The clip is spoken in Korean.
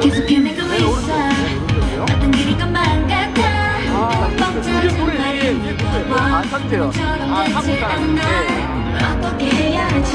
계속 헤매고 있어. 어떤 길인 것만 같아. 벅차는 말은 무거워 멈춰 있지 않아 어떻게 해야 할지